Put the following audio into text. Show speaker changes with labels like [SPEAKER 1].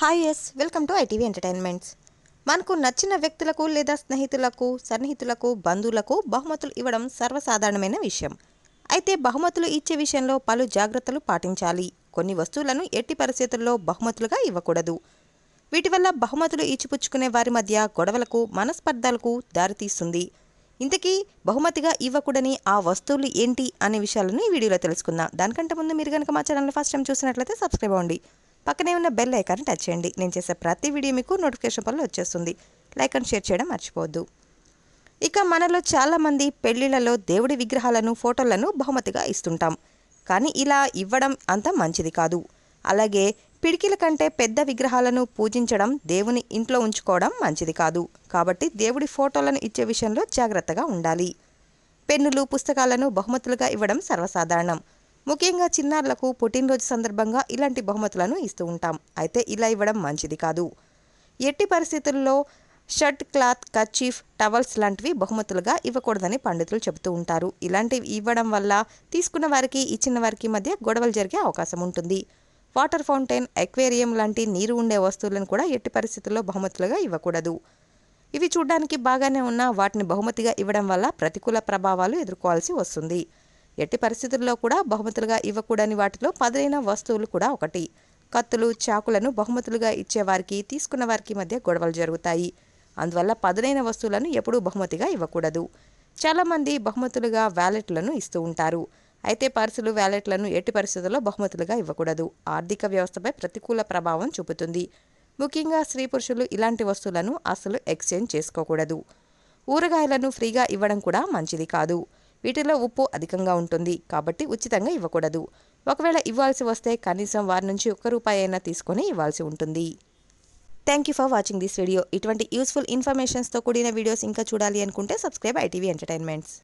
[SPEAKER 1] Hi yes welcome to ITV entertainments మనకు నచ్చిన వ్యక్తులకు లేదా స్నేహితులకు సన్నిహితులకు బంధువులకు బహుమతులు ఇవ్వడం సర్వసాధారణమైన విషయం. అయితే బహుమతులు ఇచ్చే విషయంలో పలు జాగ్రత్తలు పాటించాలి. కొన్ని వస్తువులను ఎట్టి పరిస్థితుల్లో బహుమతులుగా ఇవ్వకూడదు. వీటి వల్ల బహుమతులు ఇచ్చిపుచ్చుకునే వారి మధ్య గొడవలకు మనస్పర్ధలకు దారితీస్తుంది ఇంతకీ బహుమతిగా ఇవ్వకూడని ఆ వస్తువులు ఏంటి అనే విషయాలను ఈ వీడియోలో తెలుసుకుందాం. దానికంటే ముందు మీరు కనుక మా ఛానల్ ఫస్ట్ టైం చూసినట్లయితే సబ్స్క్రైబ్ అవ్వండి. పక్కనే ఉన్న బెల్ ఐకాన్ని టచ్ చేయండి. నేను చేసే ప్రతి వీడియో మీకు నోటిఫికేషన్ పనులు వచ్చేస్తుంది. లైక్ అండ్ షేర్ చేయడం మర్చిపోవద్దు. ఇక మనలో చాలామంది పెళ్ళిళ్ళలో దేవుడి విగ్రహాలను ఫోటోలను బహుమతిగా ఇస్తుంటాం. కానీ ఇలా ఇవ్వడం అంత మంచిది కాదు. అలాగే పిడికిల కంటే పెద్ద విగ్రహాలను పూజించడం దేవుని ఇంట్లో ఉంచుకోవడం మంచిది కాదు. కాబట్టి దేవుడి ఫోటోలను ఇచ్చే విషయంలో జాగ్రత్తగా ఉండాలి. పెన్నులు పుస్తకాలను బహుమతులుగా ఇవ్వడం సర్వసాధారణం. ముఖ్యంగా చిన్నారులకు పుట్టినరోజు సందర్భంగా ఇలాంటి బహుమతులను ఇస్తూ ఉంటాం. అయితే ఇలా ఇవ్వడం మంచిది కాదు. ఎట్టి పరిస్థితుల్లో షర్ట్ క్లాత్ కర్చీఫ్ టవల్స్ లాంటివి బహుమతులుగా ఇవ్వకూడదని పండితులు చెబుతూ ఉంటారు. ఇలాంటివి ఇవ్వడం వల్ల తీసుకున్న వారికి ఇచ్చిన వారికి మధ్య గొడవలు జరిగే అవకాశం ఉంటుంది. వాటర్ ఫౌంటైన్ ఎక్వేరియం లాంటి నీరు ఉండే వస్తువులను కూడా ఎట్టి పరిస్థితుల్లో బహుమతులుగా ఇవ్వకూడదు. ఇవి చూడడానికి బాగానే ఉన్నా వాటిని బహుమతిగా ఇవ్వడం వల్ల ప్రతికూల ప్రభావాలు ఎదుర్కోవాల్సి వస్తుంది. ఎట్టి పరిస్థితుల్లో కూడా బహుమతులుగా ఇవ్వకూడని వాటిలో పదులైన వస్తువులు కూడా ఒకటి. కత్తులు చాకులను బహుమతులుగా ఇచ్చేవారికి తీసుకున్న వారికి మధ్య గొడవలు జరుగుతాయి. అందువల్ల పదునైన వస్తువులను ఎప్పుడూ బహుమతిగా ఇవ్వకూడదు. చాలామంది బహుమతులుగా వ్యాలెట్లను ఇస్తూ ఉంటారు. అయితే పర్సులు వ్యాలెట్లను ఎట్టి పరిస్థితుల్లో బహుమతులుగా ఇవ్వకూడదు. ఆర్థిక వ్యవస్థపై ప్రతికూల ప్రభావం చూపుతుంది. ముఖ్యంగా స్త్రీ పురుషులు ఇలాంటి వస్తువులను అసలు ఎక్స్చేంజ్ చేసుకోకూడదు. ఊరగాయలను ఫ్రీగా ఇవ్వడం కూడా మంచిది కాదు. వీటిలో ఉప్పు అధికంగా ఉంటుంది కాబట్టి ఉచితంగా ఇవ్వకూడదు. ఒకవేళ ఇవ్వాల్సి వస్తే కనీసం వారి నుంచి ఒక్క రూపాయి అయినా తీసుకొని ఇవ్వాల్సి ఉంటుంది. Thank you for watching this video ఇటువంటి యూస్ఫుల్ ఇన్ఫర్మేషన్స్తో కూడిన వీడియోస్ ఇంకా చూడాలి అనుకుంటే సబ్స్క్రైబ్ ఐటీవీ ఎంటర్టైన్మెంట్స్